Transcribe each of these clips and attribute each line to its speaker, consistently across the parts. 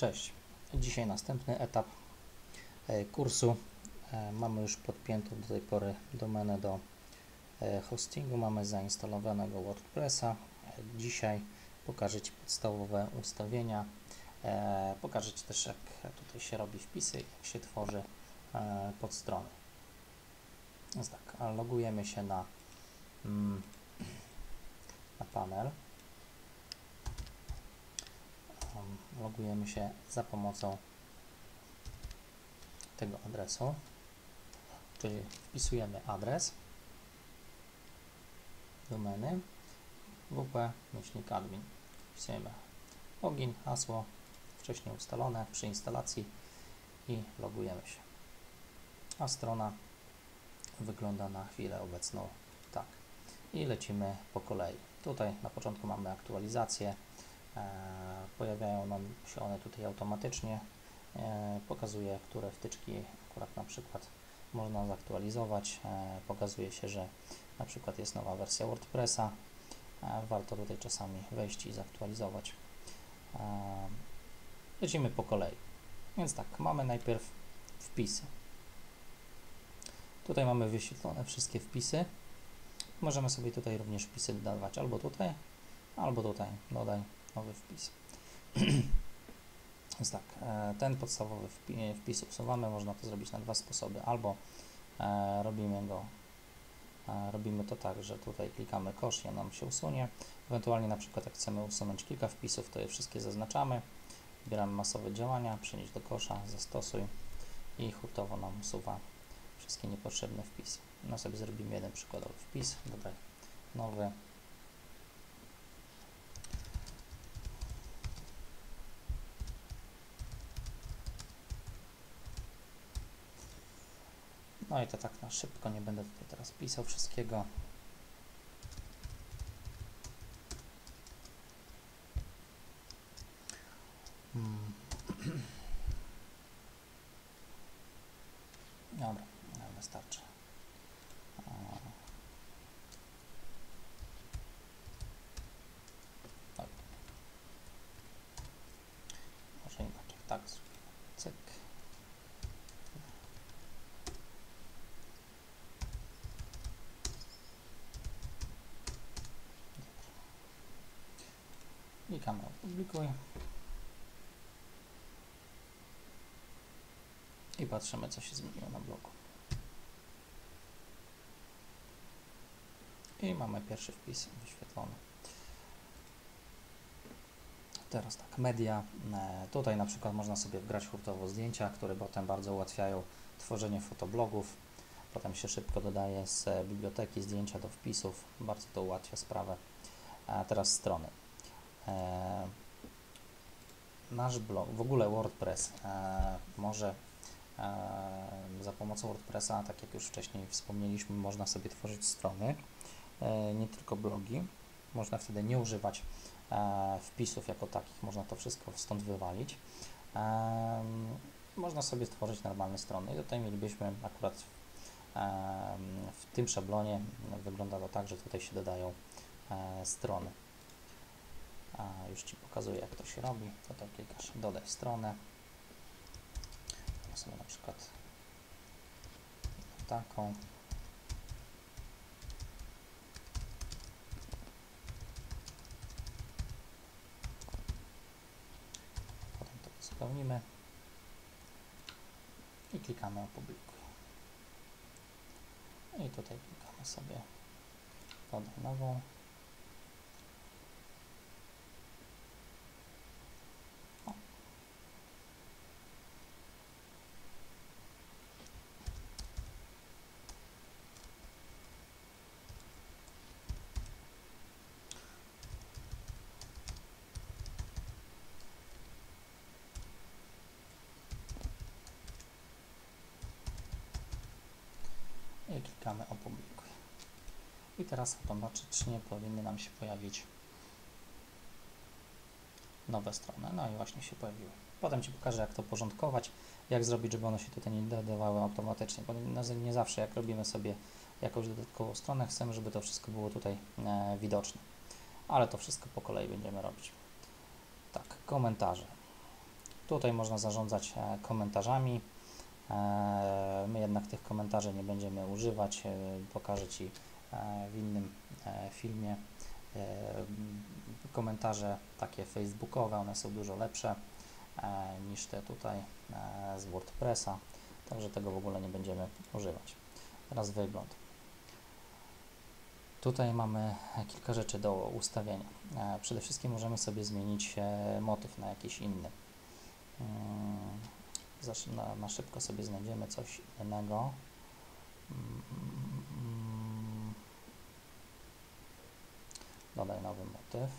Speaker 1: Cześć. Dzisiaj następny etap e, kursu. E, Mamy już podpiętą do tej pory domenę do e, hostingu. Mamy zainstalowanego WordPressa. Dzisiaj pokażę Ci podstawowe ustawienia. Pokażę Ci też, jak tutaj się robi wpisy, jak się tworzy podstrony. Więc tak, logujemy się na, mm, na panel. Um, logujemy się za pomocą tego adresu, czyli wpisujemy adres domeny wp-admin. Wpisujemy login, hasło wcześniej ustalone przy instalacji i logujemy się. A strona wygląda na chwilę obecną tak. I lecimy po kolei. Tutaj na początku mamy aktualizację. E, pojawiają nam się one tutaj automatycznie. E, pokazuje, które wtyczki akurat na przykład można zaktualizować. E, pokazuje się, że na przykład jest nowa wersja WordPressa. Warto tutaj czasami wejść i zaktualizować. Lecimy po kolei. Więc tak, mamy najpierw wpisy. Tutaj mamy wyświetlone wszystkie wpisy. Możemy sobie tutaj również wpisy dodawać albo tutaj, albo tutaj. Dodaj nowy wpis. Więc tak, e, ten podstawowy wpis usuwamy. Można to zrobić na dwa sposoby. Albo e, robimy go, e, robimy to tak, że tutaj klikamy kosz i on nam się usunie. Ewentualnie na przykład jak chcemy usunąć kilka wpisów, to je wszystkie zaznaczamy. Wybieramy masowe działania, przenieść do kosza, zastosuj i hurtowo nam usuwa wszystkie niepotrzebne wpisy. No sobie zrobimy jeden przykładowy wpis, dodaj nowy. No i to tak na szybko, nie będę tutaj teraz pisał wszystkiego. Hmm. Dobra, no, wystarczy. A. Oj. Może inaczej, tak zrobimy. Cyk. Klikamy opublikuj. I patrzymy, co się zmieniło na bloku. I mamy pierwszy wpis wyświetlony. Teraz tak, media. E, Tutaj na przykład można sobie wgrać hurtowo zdjęcia, które potem bardzo ułatwiają tworzenie fotoblogów. Potem się szybko dodaje z e, biblioteki zdjęcia do wpisów. Bardzo to ułatwia sprawę. A teraz strony. E, nasz blog, w ogóle WordPress e, może e, za pomocą WordPressa, tak jak już wcześniej wspomnieliśmy, można sobie tworzyć strony, e, nie tylko blogi. Można wtedy nie używać e, wpisów jako takich, można to wszystko stąd wywalić. Można sobie stworzyć normalne strony i tutaj mielibyśmy akurat w tym szablonie wygląda to tak, że tutaj się dodają strony. A już Ci pokazuję, jak to się robi. Tutaj klikasz dodaj stronę. sobie na przykład taką. Potem to spełnimy i klikamy opublikuj. I tutaj klikamy sobie dodaj nową. i klikamy opublikuj. I teraz automatycznie powinny nam się pojawić nowe strony. No i właśnie się pojawiły. Potem Ci pokażę, jak to porządkować, jak zrobić, żeby one się tutaj nie dodawały automatycznie, bo nie zawsze jak robimy sobie jakąś dodatkową stronę, chcemy, żeby to wszystko było tutaj e, widoczne. Ale to wszystko po kolei będziemy robić. Tak, komentarze. Tutaj można zarządzać e, komentarzami. E, My jednak tych komentarzy nie będziemy używać. E, Pokażę Ci w innym e, filmie. E, Komentarze takie facebookowe, one są dużo lepsze e, niż te tutaj e, z WordPressa, także tego w ogóle nie będziemy używać. Teraz wygląd. Tutaj mamy kilka rzeczy do ustawienia. E, Przede wszystkim możemy sobie zmienić e, motyw na jakiś inny. Mm, Na, na szybko sobie znajdziemy coś innego. Mm, mm, Dodaj nowy motyw.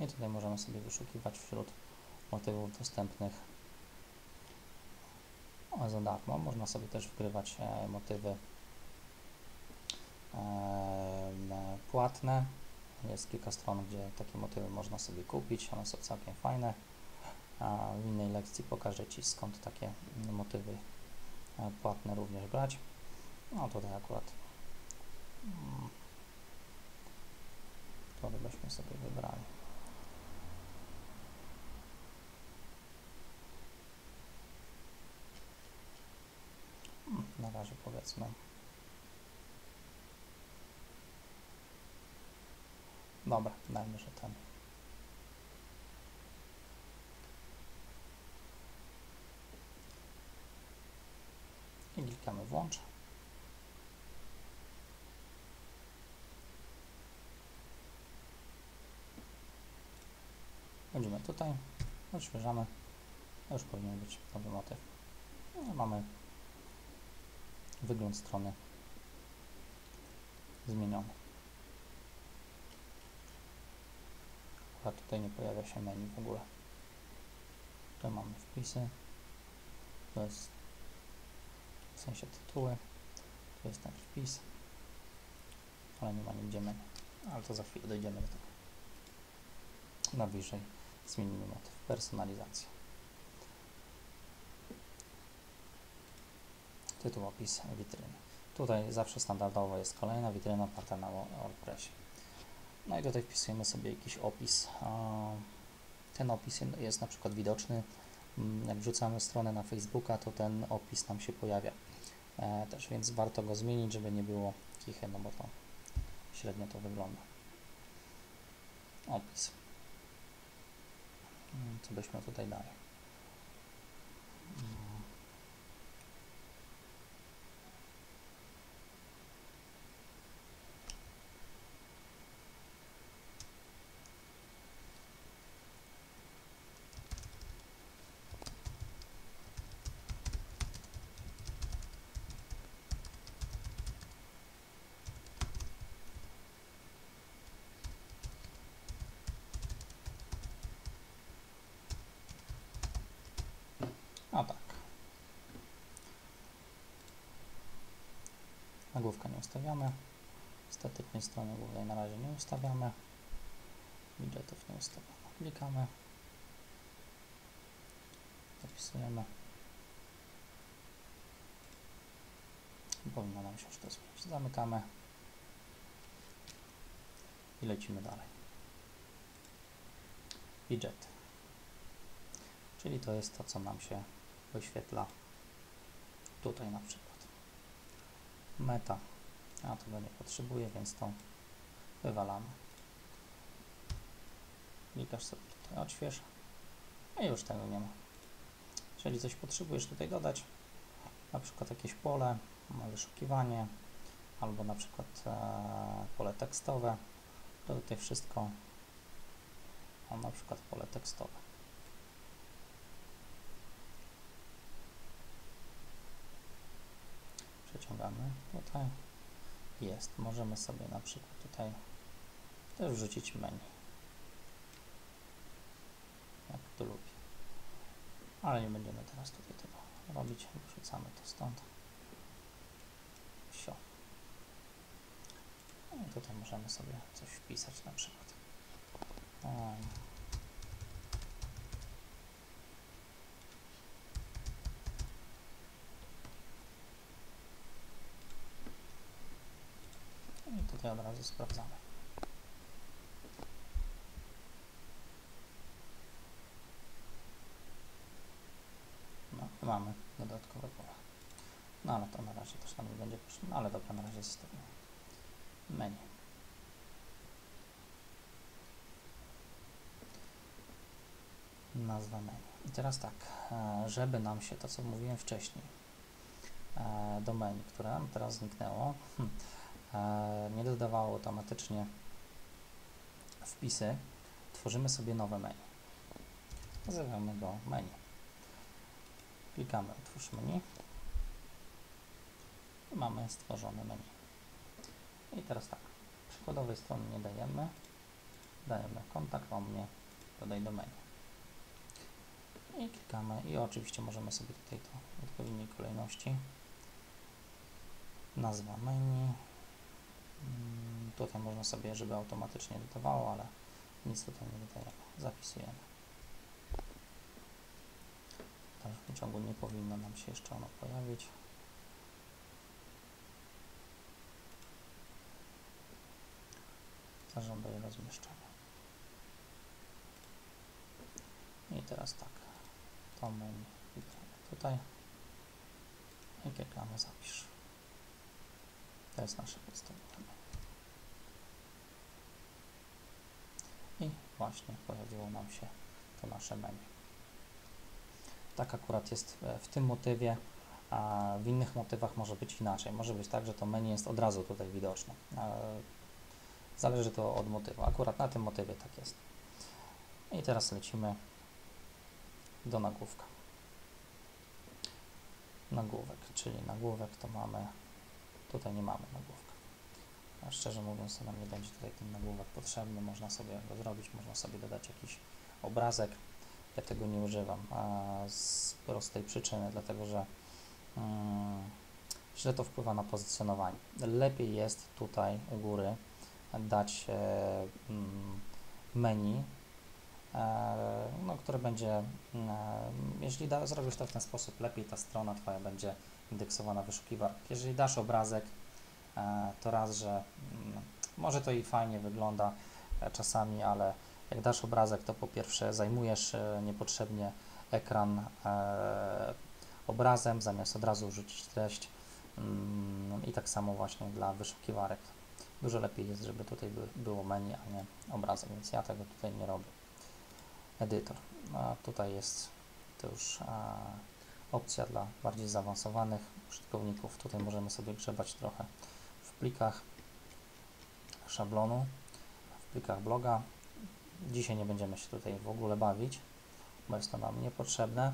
Speaker 1: I tutaj możemy sobie wyszukiwać wśród motywów dostępnych za darmo. Można sobie też wgrywać e, motywy e, płatne. Jest kilka stron, gdzie takie motywy można sobie kupić. One są całkiem fajne. A w innej lekcji pokażę Ci skąd takie motywy e, płatne również brać. No tutaj akurat to byśmy sobie wybrali. Na razie powiedzmy. Dobra, dajmy, że ten. I klikamy włącz. Będziemy tutaj, odświeżamy. Już powinien być nowy motyw. No, mamy wygląd strony zmieniony. A tutaj nie pojawia się menu w ogóle. Tu mamy wpisy. To jest w sensie tytuły. Tu jest ten wpis. Ale nie ma nigdzie menu. Ale to za chwilę dojdziemy do tego. Nawyżej zmienimy motyw. Personalizacja. Tytuł, opis, witryny. Tutaj zawsze standardowo jest kolejna witryna oparta na WordPressie. No i tutaj wpisujemy sobie jakiś opis. Ten opis jest na przykład widoczny. Mm, Jak wrzucamy stronę na Facebooka, to ten opis nam się pojawia e, też, więc warto go zmienić, żeby nie było kichy, no bo to średnio to wygląda. Opis. Mm, Co byśmy tutaj dali? Mm. A tak. Nagłówka nie ustawiamy. Statycznej strony głównej na razie nie ustawiamy. Widgetów nie ustawiamy. Klikamy. Zapisujemy. Powinno nam się już to zmienić. Zamykamy. I lecimy dalej. Widget. Czyli to jest to, co nam się wyświetla tutaj na przykład. Meta. Ja tego nie potrzebuję, więc to wywalamy. Klikasz sobie tutaj odśwież i już tego nie ma. Jeżeli coś potrzebujesz tutaj dodać, na przykład jakieś pole, wyszukiwanie, albo na przykład e, pole tekstowe, to tutaj wszystko mam na przykład pole tekstowe. Przeciągamy tutaj. Jest. Możemy sobie na przykład tutaj też wrzucić menu. Jak to lubi. Ale nie będziemy teraz tutaj tego robić. Wrzucamy to stąd. Sio. No I tutaj możemy sobie coś wpisać na przykład. Um, Tutaj od razu sprawdzamy. No, mamy dodatkowe pole. No ale to na razie też nam nie będzie potrzebne, no, ale dobra, na razie zostawimy. Menu. Nazwa menu. I teraz tak, e, żeby nam się to, co mówiłem wcześniej, e, do menu, które nam teraz zniknęło, hm, nie dodawało automatycznie wpisy, tworzymy sobie nowe menu. Nazywamy go menu. Klikamy Otwórz menu. I mamy stworzone menu. I teraz tak, przykładowej strony nie dajemy, dajemy kontakt o mnie, dodaj do menu. I klikamy i oczywiście możemy sobie tutaj to w odpowiedniej kolejności. Nazwa menu. Mm, Tutaj można sobie, żeby automatycznie dodawało, ale nic tutaj nie dodajemy. Zapisujemy. W dalszym ciągu nie powinno nam się jeszcze ono pojawić. Zażądaj rozmieszczenia. I teraz tak, to menu tutaj i klikamy zapisz. To jest nasze podstawowe. I właśnie pojawiło nam się to nasze menu. Tak akurat jest e, w tym motywie, a w innych motywach może być inaczej. Może być tak, że to menu jest od razu tutaj widoczne. Zależy to od motywu. Akurat na tym motywie tak jest. I teraz lecimy do nagłówka. Nagłówek, czyli nagłówek to mamy, tutaj nie mamy nagłówka. A szczerze mówiąc, to nam nie będzie tutaj ten nagłówek potrzebny. Można sobie go zrobić, można sobie dodać jakiś obrazek. Ja tego nie używam z prostej przyczyny, dlatego że hmm, źle to wpływa na pozycjonowanie. Lepiej jest tutaj u góry dać e, mm, menu, e, no, które będzie, e, jeśli da, zrobisz to w ten sposób, lepiej ta strona Twoja będzie indeksowana w wyszukiwarkach. Jeżeli dasz obrazek, to raz, że mm, może to i fajnie wygląda czasami, ale jak dasz obrazek, to po pierwsze zajmujesz niepotrzebnie ekran obrazem, zamiast od razu rzucić treść mm, i tak samo właśnie dla wyszukiwarek Dużo lepiej jest, żeby tutaj by, było menu, a nie obrazek, więc ja tego tutaj nie robię. Edytor. A tutaj jest to już opcja dla bardziej zaawansowanych użytkowników. Tutaj możemy sobie grzebać trochę w plikach szablonu, w plikach bloga. Dzisiaj nie będziemy się tutaj w ogóle bawić, bo jest to nam niepotrzebne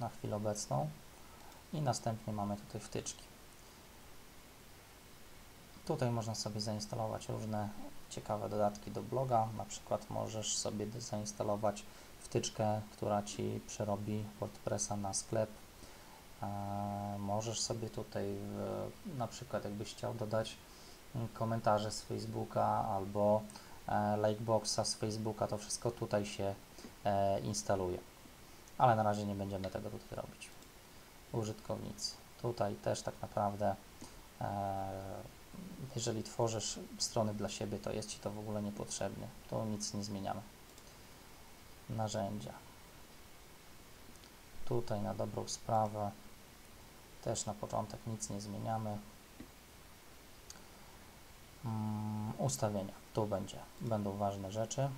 Speaker 1: na chwilę obecną. I następnie mamy tutaj wtyczki. Tutaj można sobie zainstalować różne ciekawe dodatki do bloga. Na przykład możesz sobie zainstalować wtyczkę, która Ci przerobi WordPressa na sklep. E, możesz sobie tutaj na przykład jakbyś chciał dodać mm, komentarze z Facebooka albo e, likeboxa z Facebooka, to wszystko tutaj się e, instaluje. Ale na razie nie będziemy tego tutaj robić. Użytkownicy. Tutaj też tak naprawdę jeżeli tworzysz strony dla siebie, to jest Ci to w ogóle niepotrzebne. To nic nie zmieniamy. Narzędzia. Tutaj na dobrą sprawę też na początek nic nie zmieniamy. Um, ustawienia. Tu będzie, będą ważne rzeczy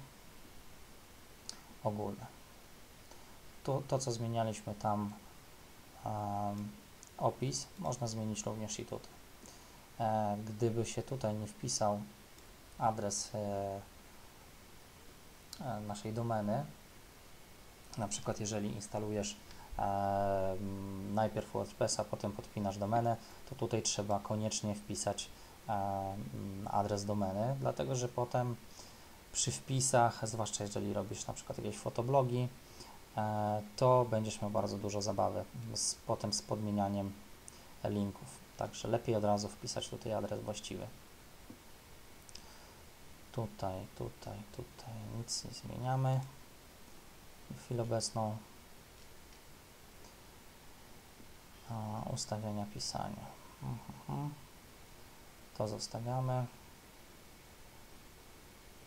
Speaker 1: ogólne. To, to co zmienialiśmy tam um, opis, można zmienić również i tutaj. E, gdyby się tutaj nie wpisał adres e, e, naszej domeny, na przykład jeżeli instalujesz najpierw WordPressa, potem podpinasz domenę, to tutaj trzeba koniecznie wpisać adres domeny, dlatego że potem przy wpisach, zwłaszcza jeżeli robisz na przykład jakieś fotoblogi, to będziesz miał bardzo dużo zabawy z, potem z podmienianiem linków. Także lepiej od razu wpisać tutaj adres właściwy. Tutaj, tutaj, tutaj nic nie zmieniamy. W chwilę obecną ustawienia pisania. Mhm. To zostawiamy.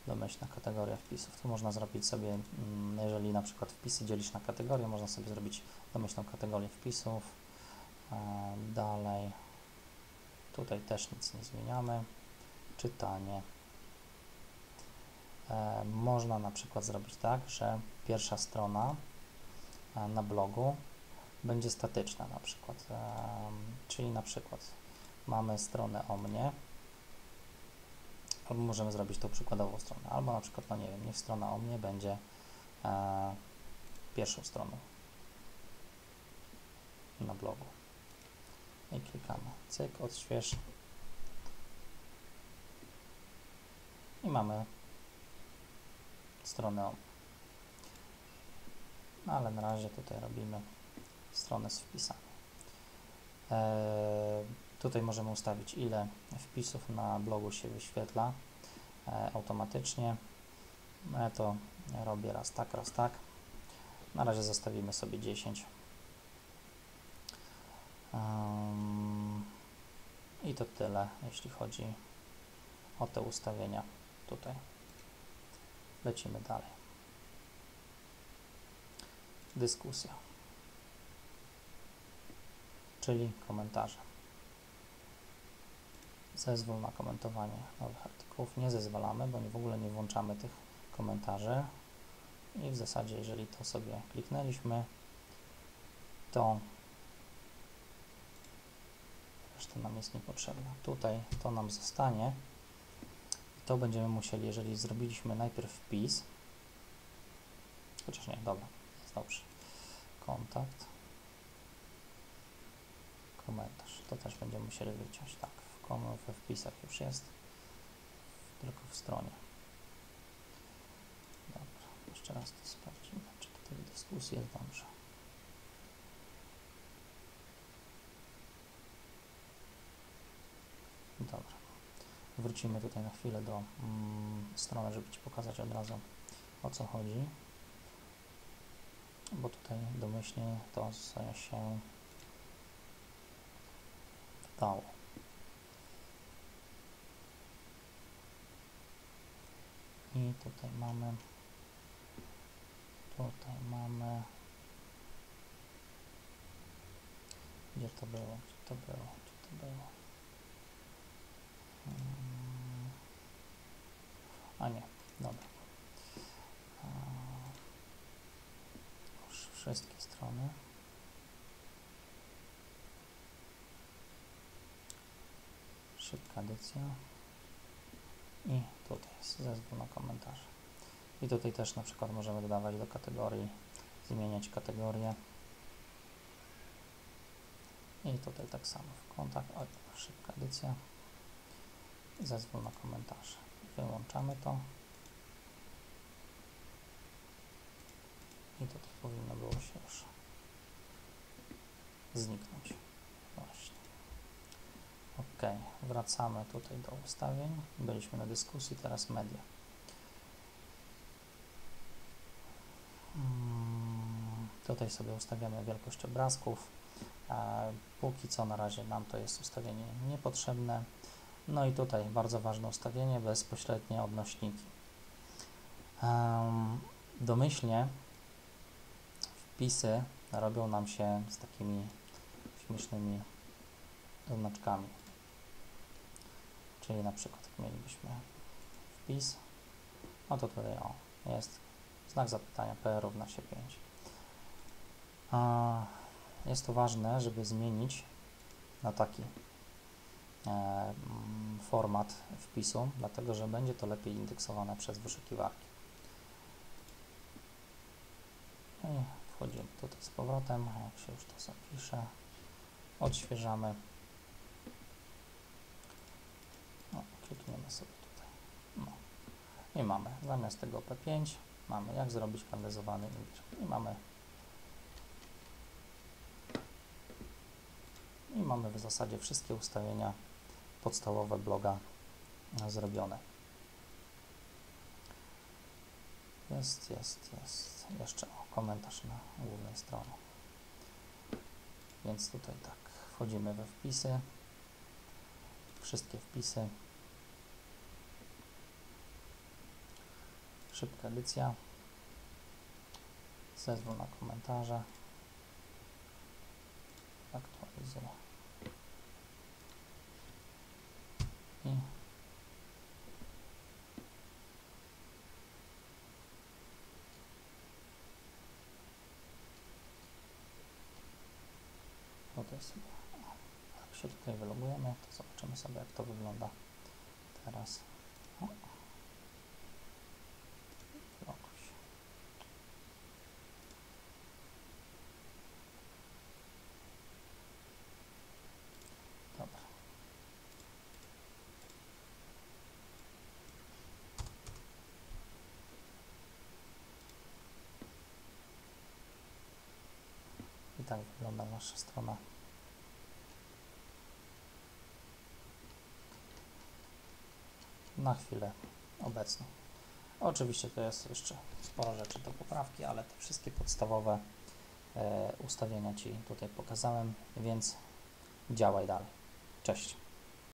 Speaker 1: domyślna kategoria wpisów. Tu można zrobić sobie, mm, jeżeli na przykład wpisy dzielisz na kategorie, można sobie zrobić domyślną kategorię wpisów. E, dalej, tutaj też nic nie zmieniamy. Czytanie. E, można na przykład zrobić tak, że pierwsza strona e, na blogu będzie statyczna na przykład, e, czyli na przykład mamy stronę o mnie, albo możemy zrobić tą przykładową stronę, albo na przykład, no nie wiem, niech strona o mnie będzie pierwszą stroną na blogu i klikamy cyk, odśwież i mamy stronę. No ale na razie tutaj robimy stronę z wpisami. E, tutaj możemy ustawić ile wpisów na blogu się wyświetla e, automatycznie. Ja to robię raz tak, raz tak. Na razie zostawimy sobie 10. I to tyle, jeśli chodzi o te ustawienia tutaj. Lecimy dalej. Dyskusja, czyli komentarze. Zezwól na komentowanie nowych artykułów. Nie zezwalamy, bo w ogóle nie włączamy tych komentarzy. I w zasadzie, jeżeli to sobie kliknęliśmy, to reszta nam jest niepotrzebna. Tutaj to nam zostanie. I to będziemy musieli, jeżeli zrobiliśmy najpierw wpis, chociaż nie, dobra, jest dobrze. Kontakt, komentarz. To też będziemy musieli wyciąć. Tak, w, kom- we wpisach już jest, tylko w stronie. Dobra, jeszcze raz to sprawdzimy, czy tutaj w dyskusji jest dobrze. Dobra. Wrócimy tutaj na chwilę do mm, strony, żeby Ci pokazać od razu o co chodzi. Bo tutaj domyślnie to się dało. I tutaj mamy tutaj mamy gdzie to było, gdzie to było, gdzie to było. A nie, dobra. Już wszystkie strony. Szybka edycja. I tutaj jest zezwól na komentarze i tutaj też na przykład możemy dodawać do kategorii zmieniać kategorię. I tutaj tak samo w kontakt, o, szybka edycja zezwól na komentarze. Wyłączamy to. I tutaj powinno było się już zniknąć. Właśnie. Ok, wracamy tutaj do ustawień. Byliśmy na dyskusji, teraz media. Hmm, tutaj sobie ustawiamy wielkość obrazków. E, póki co na razie nam to jest ustawienie niepotrzebne no i tutaj bardzo ważne ustawienie, bezpośrednie odnośniki. Domyślnie wpisy robią nam się z takimi śmiesznymi znaczkami czyli na przykład mielibyśmy wpis no to tutaj o, jest znak zapytania P równa się 5. Jest to ważne, żeby zmienić na taki format wpisu, dlatego że będzie to lepiej indeksowane przez wyszukiwarki. No i wchodzimy tutaj z powrotem, jak się już to zapisze, odświeżamy. No, klikniemy sobie tutaj. No. I mamy zamiast tego P5 mamy jak zrobić image i mamy i mamy w zasadzie wszystkie ustawienia podstawowe bloga zrobione. Jest, jest, jest. Jeszcze o, komentarz na głównej stronie. Więc tutaj tak, wchodzimy we wpisy, wszystkie wpisy Szybka edycja. Zezwól na komentarze. Aktualizuję. I tutaj jak się tutaj wylogujemy, to zobaczymy sobie jak to wygląda teraz. O. Wyloguj się. Dobra. I tak wygląda nasza strona. Na chwilę obecną. Oczywiście to jest jeszcze sporo rzeczy do poprawki, ale te wszystkie podstawowe e, ustawienia Ci tutaj pokazałem, więc działaj dalej. Cześć.